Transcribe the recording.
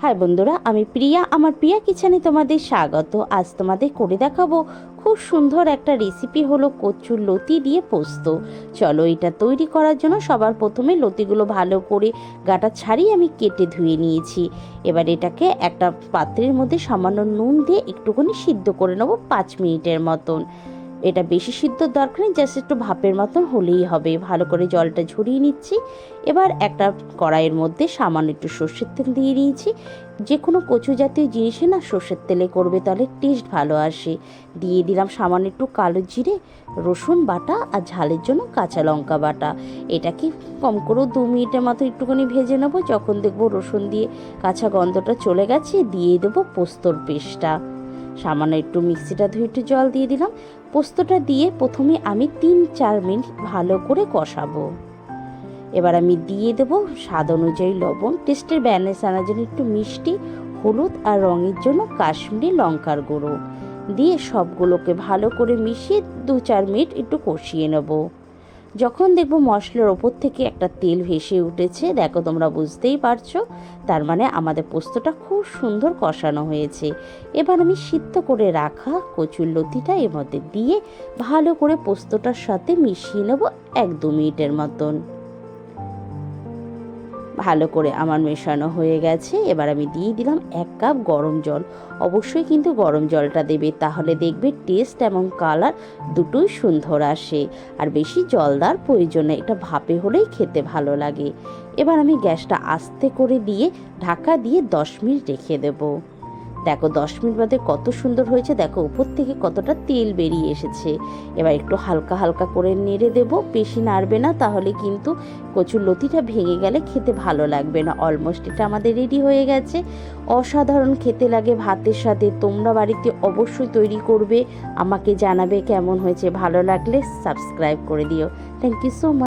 High বন্ধুরা, আমি প্রিয়া। আমার প্রিয়া কিচেনে তোমাদের স্বাগত। আজ তোমাদের করে দেখাবো খুব সুন্দর একটা রেসিপি হলো কচুর লতি দিয়ে পোস্ত। চলো এটা তৈরি করার জন্য সবার প্রথমে লতিগুলো ভালো করে গাটা ছাড়িয়ে আমি কেটে ধুয়ে নিয়েছি। এবার এটাকে একটা পাত্রের মধ্যে সামান্য নুন দিয়ে একটুখানি সিদ্ধ করে নেব পাঁচ মিনিটের মতন। এটা বেশি সিদ্ধ দরকার নেই, জাস্ট একটু ভাপের মতন হলেই হবে। ভালো করে জলটা ঝরিয়ে নিচ্ছি। এবার একটা কড়াইয়ের মধ্যে সামান্য একটু সর্ষের তেল দিয়ে নিয়েছি যে কোনো কচু জাতীয় জিনিসে না সর্ষের তেলে করবে, তাহলে টেস্ট ভালো আসে। দিয়ে দিলাম সামান্য একটু কালো জিরে, রসুন বাটা আর ঝালের জন্য কাঁচা লঙ্কা বাটা। এটাকে কম করেও দু মিনিটের মতো একটুখানি ভেজে নেব। যখন দেখব রসুন দিয়ে কাঁচা গন্ধটা চলে গেছে, দিয়ে দেবো পোস্তর পেস্টটা। সামান্য একটু মিক্সিটা ধুয়ে একটু জল দিয়ে দিলাম। পোস্তটা দিয়ে প্রথমে আমি তিন চার মিনিট ভালো করে কষাবো। এবার আমি দিয়ে দেবো স্বাদ অনুযায়ী লবণ। টেস্টের ব্যালেন্স আনার জন্য একটু মিষ্টি, হলুদ আর রঙের জন্য কাশ্মীরি লঙ্কার গুঁড়ো। দিয়ে সবগুলোকে ভালো করে মিশিয়ে দু চার মিনিট একটু কষিয়ে নেব। যখন দেখব মশলার ওপর থেকে একটা তেল ভেসে উঠেছে, দেখো তোমরা বুঝতেই পারছ। তার মানে আমাদের পোস্তটা খুব সুন্দর কষানো হয়েছে। এবার আমি সিদ্ধ করে রাখা কচুর লতিটা এর মধ্যে দিয়ে ভালো করে পোস্তটার সাথে মিশিয়ে নেব এক দু মিনিটের মতন। ভালো করে আমার মেশানো হয়ে গেছে। এবার আমি দিয়ে দিলাম এক কাপ গরম জল। অবশ্যই কিন্তু গরম জলটা দেবে, তাহলে দেখবে টেস্ট এবং কালার দুটোই সুন্দর আসে। আর বেশি জল দেওয়ার প্রয়োজন নেই, এটা ভাপে হলেই খেতে ভালো লাগে। এবার আমি গ্যাসটা আস্তে করে দিয়ে ঢাকা দিয়ে দশ মিনিট রেখে দেবো। দেখো, দশ মিনিট বাদে কত সুন্দর হয়েছে, দেখো, উপর থেকে কতটা তেল বেরিয়ে এসেছে। এবার একটু হালকা হালকা করে নেড়ে দেব, বেশি নাড়বে না, তাহলে কিন্তু কচুর লতিটা ভেঙে গেলে খেতে ভালো লাগবে না। অলমোস্ট এটা আমাদের রেডি হয়ে গেছে। অসাধারণ খেতে লাগে ভাতের সাথে, তোমরা বাড়িতে অবশ্যই তৈরি করবে। আমাকে জানাবে কেমন হয়েছে, ভালো লাগলে সাবস্ক্রাইব করে দিও। Thank you so much